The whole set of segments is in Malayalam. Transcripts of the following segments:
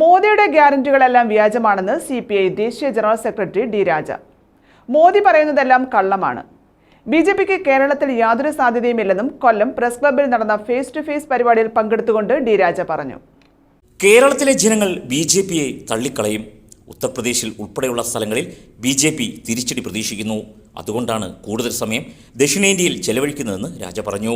മോദിയുടെ ഗ്യാരണ്ടികളെല്ലാം വ്യാജമാണെന്ന് സി പി ഐ ദേശീയ general secretary D Raja. Modi പറയുന്നതെല്ലാം കള്ളമാണ്. ബി ജെ പിക്ക് കേരളത്തിൽ യാതൊരു സാധ്യതയുമില്ലെന്നും കൊല്ലം പ്രസ് ക്ലബിൽ നടന്ന ഫേസ് ടു ഫേസ് പരിപാടിയിൽ പങ്കെടുത്തുകൊണ്ട് ഡി രാജ പറഞ്ഞു. കേരളത്തിലെ ജനങ്ങൾ ബി ജെ പിയെ തള്ളിക്കളയും. ഉത്തർപ്രദേശിൽ ഉൾപ്പെടെയുള്ള സ്ഥലങ്ങളിൽ ബി ജെ പി തിരിച്ചടി പ്രതീക്ഷിക്കുന്നു. അതുകൊണ്ടാണ് കൂടുതൽ സമയം ദക്ഷിണേന്ത്യയിൽ ചെലവഴിക്കുന്നതെന്ന് രാജ പറഞ്ഞു.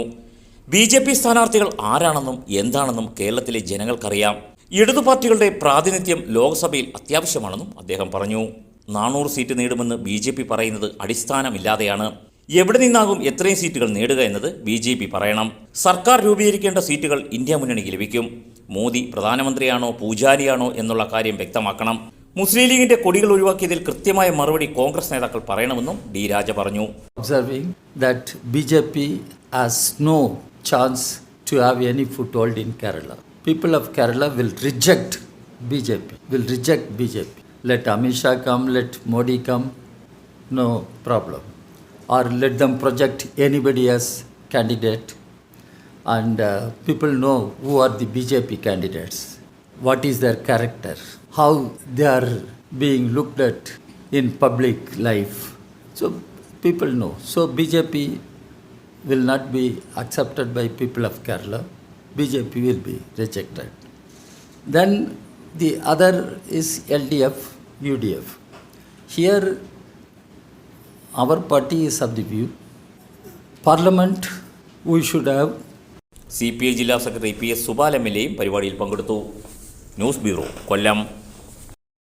ബി ജെ പി സ്ഥാനാർത്ഥികൾ ആരാണെന്നും എന്താണെന്നും കേരളത്തിലെ ജനങ്ങൾക്കറിയാം. ഇടതു പാർട്ടികളുടെ പ്രാതിനിധ്യം ലോക്സഭയിൽ അത്യാവശ്യമാണെന്നും അദ്ദേഹം പറഞ്ഞു. നാനൂറ് സീറ്റ് നേടുമെന്ന് ബി ജെ പി പറയുന്നത് അടിസ്ഥാനമില്ലാതെയാണ്. എവിടെ നിന്നാകും എത്രയും സീറ്റുകൾ നേടുക എന്നത് ബി ജെ പി പറയണം. സർക്കാർ രൂപീകരിക്കേണ്ട സീറ്റുകൾ ഇന്ത്യ മുന്നണിക്ക് ലഭിക്കും. മോദി പ്രധാനമന്ത്രിയാണോ പൂജാരിയാണോ എന്നുള്ള കാര്യം വ്യക്തമാക്കണം. മുസ്ലിം ലീഗിന്റെ കൊടികൾ ഒഴിവാക്കിയതിൽ കൃത്യമായ മറുപടി കോൺഗ്രസ് നേതാക്കൾ പറയണമെന്നും ഡി രാജ പറഞ്ഞു. Observing that observing that BJP has no chance to have any foothold in Kerala. People of Kerala will reject BJP, will reject BJP. Let Amisha come, let Modi come, no problem. Or let them project anybody as candidate and uh, people know who are the BJP candidates, what is their character, how they are being looked at in public life. So people know. So BJP will not be accepted by people of Kerala. BJP will be rejected. Then the other is LDF, UDF. Here our party is of the view parliament we should have C P I ജില്ലാ secretary P S Subal M L